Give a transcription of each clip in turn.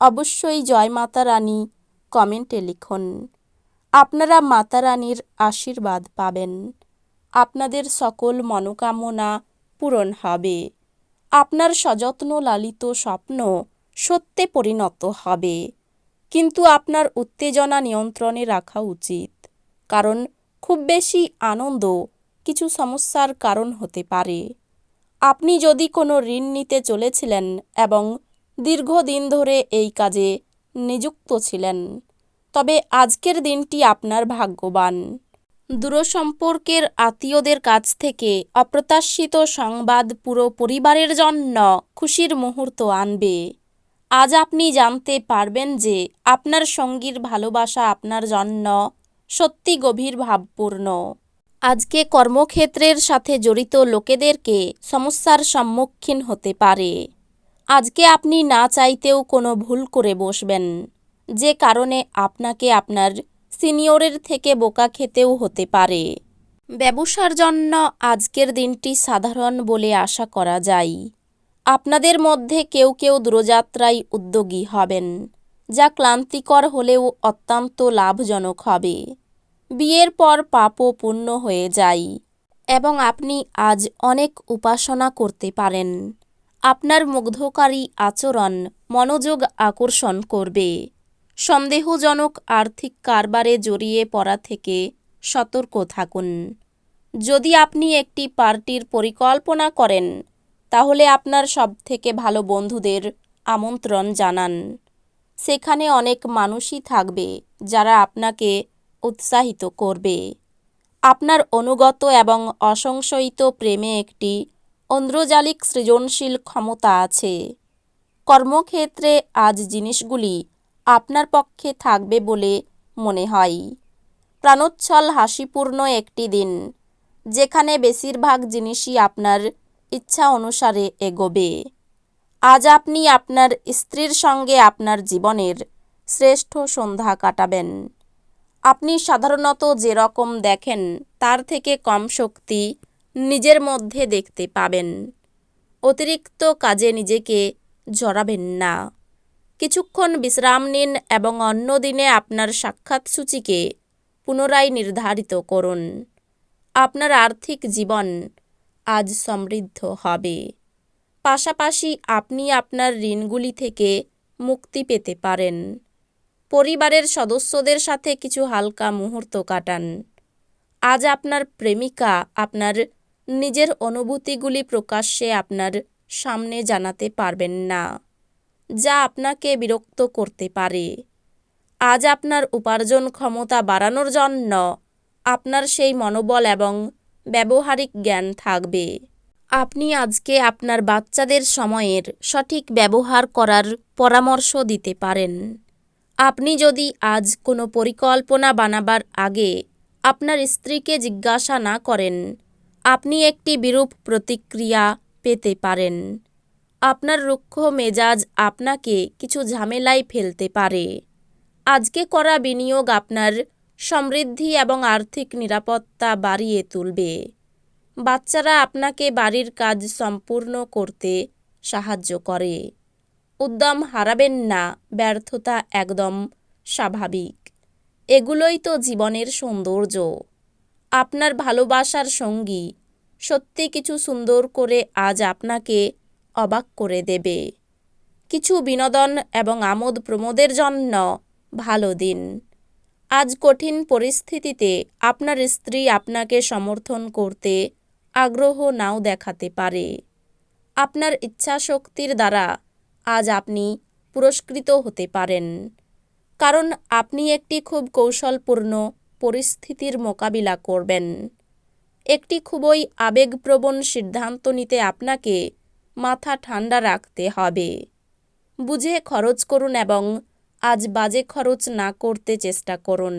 অবশ্যই জয় মাতা রানী, কমেন্টে লিখুন। আপনারা মাতা রানীর আশীর্বাদ পাবেন। আপনাদের সকল মনোকামনা পূরণ হবে। আপনার সযত্ন লালিত স্বপ্ন সত্যে পরিণত হবে। কিন্তু আপনার উত্তেজনা নিয়ন্ত্রণে রাখা উচিত। কারণ খুব বেশি আনন্দ কিছু সমস্যার কারণ হতে পারে। আপনি যদি কোনো ঋণ নিতে চলেছিলেন এবং দীর্ঘদিন ধরে এই কাজে নিযুক্ত ছিলেন। তবে আজকের দিনটি আপনার ভাগ্যবান। দূরসম্পর্কের আত্মীয়দের কাছ থেকে অপ্রত্যাশিত সংবাদ পুরো পরিবারের জন্য খুশির মুহূর্ত আনবে। আজ আপনি জানতে পারবেন যে আপনার সঙ্গীর ভালোবাসা আপনার জন্য সত্যি গভীর ভাবপূর্ণ। আজকে কর্মক্ষেত্রের সাথে জড়িত লোকেদেরকে সমস্যার সম্মুখীন হতে পারে। আজকে আপনি না চাইতেও কোনো ভুল করে বসবেন। যে কারণে আপনাকে আপনার সিনিয়রের থেকে বোকা খেতেও হতে পারে। ব্যবসার জন্য আজকের দিনটি সাধারণ বলে আশা করা যায়। আপনাদের মধ্যে কেউ কেউ দূরযাত্রায় উদ্যোগী হবেন, যা ক্লান্তিকর হলেও অত্যন্ত লাভজনক হবে। বিয়ের পর পাপও পূর্ণ হয়ে যায়, এবং আপনি আজ অনেক উপাসনা করতে পারেন। আপনার মুগ্ধকারী আচরণ মনোযোগ আকর্ষণ করবে। সন্দেহজনক আর্থিক কারবারে জড়িয়ে পড়া থেকে সতর্ক থাকুন। যদি আপনি একটি পার্টির পরিকল্পনা করেন, তাহলে আপনার সবথেকে ভালো বন্ধুদের আমন্ত্রণ জানান। সেখানে অনেক মানুষই থাকবে যারা আপনাকে উৎসাহিত করবে। আপনার অনুগত এবং অসংশয়িত প্রেমে একটি ঐন্দ্রজালিক সৃজনশীল ক্ষমতা আছে। কর্মক্ষেত্রে আজ জিনিসগুলি আপনার পক্ষে থাকবে বলে মনে হয়। প্রাণোচ্ছল হাসিপূর্ণ একটি দিন, যেখানে বেশিরভাগ জিনিসই আপনার ইচ্ছা অনুসারে এগোবে। আজ আপনি আপনার স্ত্রীর সঙ্গে আপনার জীবনের শ্রেষ্ঠ সন্ধ্যা কাটাবেন। আপনি সাধারণত যেরকম দেখেন, তার থেকে কম শক্তি নিজের মধ্যে দেখতে পাবেন। অতিরিক্ত কাজে নিজেকে জড়াবেন না। কিছুক্ষণ বিশ্রাম নিন এবং অন্য দিনে আপনার সাক্ষাৎ সূচিকে পুনরায় নির্ধারিত করুন। আপনার আর্থিক জীবন আজ সমৃদ্ধ হবে। পাশাপাশি আপনি আপনার ঋণগুলি থেকে মুক্তি পেতে পারেন। পরিবারের সদস্যদের সাথে কিছু হালকা মুহূর্ত কাটান। আজ আপনার প্রেমিকা আপনার নিজের অনুভূতিগুলি প্রকাশ্যে আপনার সামনে জানাতে পারবেন না, যা আপনাকে বিরক্ত করতে পারে। আজ আপনার উপার্জন ক্ষমতা বাড়ানোর জন্য আপনার সেই মনোবল এবং ব্যবহারিক জ্ঞান থাকবে। আপনি আজকে আপনার বাচ্চাদের সময়ের সঠিক ব্যবহার করার পরামর্শ দিতে পারেন। আপনি যদি আজ কোনো পরিকল্পনা বানাবার আগে আপনার স্ত্রীকে জিজ্ঞাসা না করেন আপনি একটি বিরূপ প্রতিক্রিয়া পেতে পারেন। আপনার রুক্ষ মেজাজ আপনাকে কিছু ঝামেলায় ফেলতে পারে। আজকে করা বিনিয়োগ আপনার সমৃদ্ধি এবং আর্থিক নিরাপত্তা বাড়িয়ে তুলবে। বাচ্চারা আপনাকে বাড়ির কাজ সম্পূর্ণ করতে সাহায্য করে। উদ্যম হারাবেন না, ব্যর্থতা একদম স্বাভাবিক। এগুলোই তো জীবনের সৌন্দর্য। আপনার ভালোবাসার সঙ্গী সত্যি কিছু সুন্দর করে আজ আপনাকে অবাক করে দেবে। কিছু বিনোদন এবং আমোদ প্রমোদের জন্য ভালো দিন। আজ কঠিন পরিস্থিতিতে আপনার স্ত্রী আপনাকে সমর্থন করতে আগ্রহ নাও দেখাতে পারে। আপনার ইচ্ছাশক্তির দ্বারা আজ আপনি পুরস্কৃত হতে পারেন। কারণ আপনি একটি খুব কৌশলপূর্ণ পরিস্থিতির মোকাবিলা করবেন। একটি খুবই আবেগপ্রবণ সিদ্ধান্ত নিতে আপনাকে মাথা ঠান্ডা রাখতে হবে। বুঝে খরচ করুন এবং আজ বাজে খরচ না করতে চেষ্টা করুন।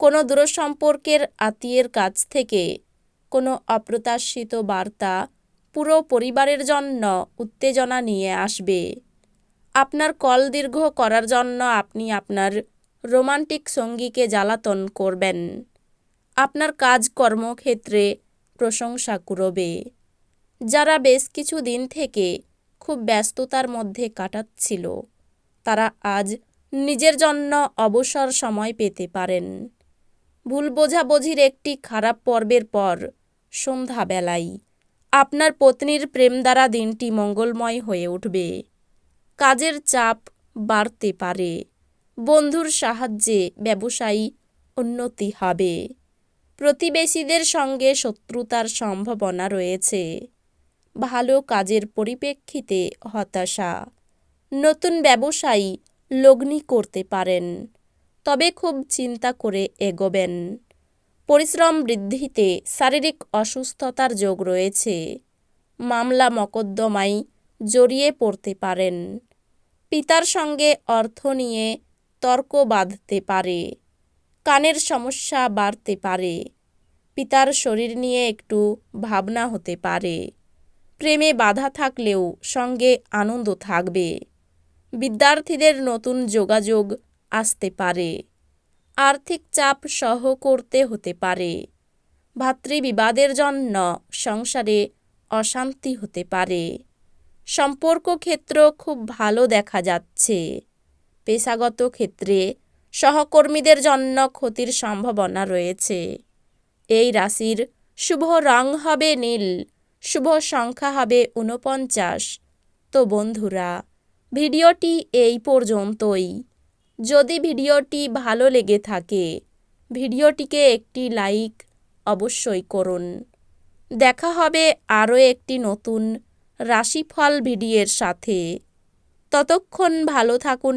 কোনো দূরসম্পর্কের আত্মীয়ের কাছ থেকে কোনো অপ্রত্যাশিত বার্তা পুরো পরিবারের জন্য উত্তেজনা নিয়ে আসবে। আপনার কল দীর্ঘ করার জন্য আপনি আপনার রোমান্টিক সঙ্গীকে জ্বালাতন করবেন। আপনার কাজ কর্মক্ষেত্রে প্রশংসা কুড়বে যারা বেশ কিছু দিন থেকে খুব ব্যস্ততার মধ্যে কাটাচ্ছিল, তারা আজ নিজের জন্য অবসর সময় পেতে পারেন। ভুল বোঝাবুঝির একটি খারাপ পর্বের পর সন্ধ্যাবেলায় আপনার পত্নীর প্রেম দ্বারা দিনটি মঙ্গলময় হয়ে উঠবে। কাজের চাপ বাড়তে পারে। বন্ধুর সাহায্যে ব্যবসায়ী উন্নতি হবে। প্রতিবেশীদের সঙ্গে শত্রুতার সম্ভাবনা রয়েছে। ভালো কাজের পরিপ্রেক্ষিতে হতাশা। নতুন ব্যবসায়ী লগ্নি করতে পারেন, তবে খুব চিন্তা করে এগোবেন। পরিশ্রম বৃদ্ধিতে শারীরিক অসুস্থতার যোগ রয়েছে। মামলা মকদ্দমায় জড়িয়ে পড়তে পারেন। পিতার সঙ্গে অর্থ নিয়ে তর্ক বাঁধতে পারে, কানের সমস্যা বাড়তে পারে, পিতার শরীর নিয়ে একটু ভাবনা হতে পারে, প্রেমে বাধা থাকলেও সঙ্গে আনন্দ থাকবে, বিদ্যার্থীদের নতুন যোগাযোগ আসতে পারে, আর্থিক চাপ সহ করতে হতে পারে, ভাতৃবিবাদের জন্য সংসারে অশান্তি হতে পারে, সম্পর্ক ক্ষেত্র খুব ভালো দেখা যাচ্ছে। পেশাগত ক্ষেত্রে সহকর্মীদের জন্য ক্ষতির সম্ভাবনা রয়েছে। এই রাশির শুভ রং হবে নীল, শুভ সংখ্যা হবে ঊনপঞ্চাশ। তো বন্ধুরা, ভিডিওটি এই পর্যন্তই। যদি ভিডিওটি ভালো লেগে থাকে, ভিডিওটিকে একটি লাইক অবশ্যই করুন। দেখা হবে আরও একটি নতুন রাশিফল ভিডিওর সাথে। ততক্ষণ ভালো থাকুন